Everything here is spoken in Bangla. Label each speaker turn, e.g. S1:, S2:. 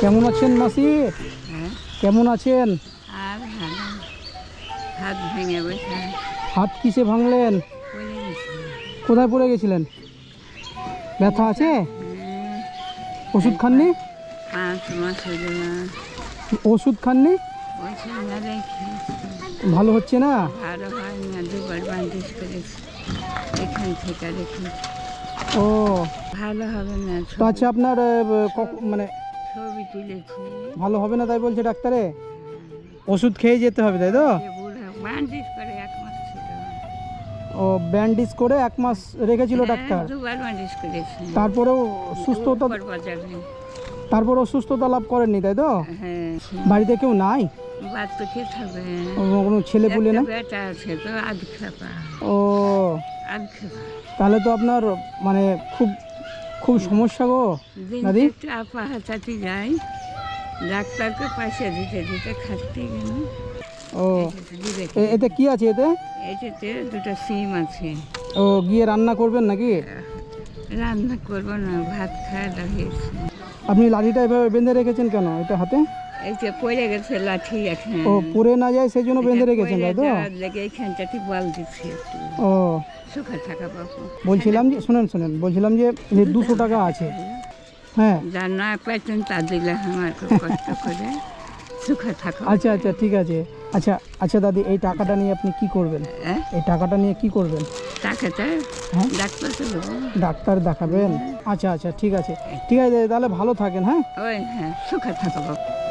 S1: কেমন আছেন মাসি?
S2: হ্যাঁ।
S1: কেমন আছেন?
S2: হাত ভেঙে বসে।
S1: হাত কিসে ভাঙলেন? কোথায় পড়ে গেছিলেন? ব্যথা আছে?
S2: হ্যাঁ,
S1: ওষুধ খাননি? ওষুধ খাননি? ভালো হচ্ছে না?
S2: ভালো হয় না দুবার বান্ডিজ করেছি। এখান থেকে রেখেছি
S1: ও।
S2: ভালো হবে না
S1: তো আচ্ছা আপনার মানে
S2: ছবি তুলেছি।
S1: ভালো হবে না তাই বলছে ডাক্তারে? ওষুধ খেয়ে যেতে হবে তাই তো?
S2: সে করে এক মাস ছিল
S1: ও ব্যান্ডেজ করে এক মাস রেখেছিল
S2: হ্যাঁ,
S1: ডাক্তার?
S2: দুবার বান্ডিজ করেছি।
S1: তারপরেও সুস্থতা তারপরেও সুস্থতা লাভ করেননি তাই তো?
S2: হ্যাঁ।
S1: বাড়িতে কেউ নাই?
S2: তো খেতে
S1: কোনো ছেলে পুলে না?
S2: বেটা আছে তো আধ খেপা।
S1: ও।
S2: আধ খেপা।
S1: তাহলে তো আপনার মানে খুব খুব সমস্যা গো দাদি?
S2: একটু আপা হাতাতে যাই ডাক্তারকে পয়সা দিতে দিতে খাটতে গেল
S1: ও। এতে কি আছে এতে?
S2: এটাতে দুটো সিম আছে।
S1: ও গিয়ে রান্না করবেন নাকি?
S2: রান্না করব না ভাত খাওয়া লাগিয়েছে
S1: আপনি লাঠিটা এভাবে বেঁধে রেখেছেন কেন? এটা হাতে?
S2: এই যে পড়ে গেছে লাঠি এখন।
S1: ও না যায় সেই জন্য বেঁধে রেখেছেন তাই তো?
S2: লেগে এইখানটাতে বল দিচ্ছি একটু।
S1: ও।
S2: সুখা থাকা বাবু
S1: বলছিলাম যে শুনেন শুনেন বলছিলাম যে দুশো টাকা আছে। হ্যাঁ।
S2: যার না পাইতেন তা দিলে আমার কষ্ট করে। সুখা থাকা।
S1: আচ্ছা আচ্ছা ঠিক আছে। আচ্ছা আচ্ছা দাদি এই টাকাটা নিয়ে আপনি কি করবেন?
S2: হ্যাঁ
S1: এই টাকাটা নিয়ে কি করবেন?
S2: টাকাটা
S1: হ্যাঁ। ডাক্তার দেখাবেন? আচ্ছা আচ্ছা ঠিক আছে। ঠিক আছে তাহলে ভালো থাকেন হ্যাঁ?
S2: হ্যাঁ থাকা বাবু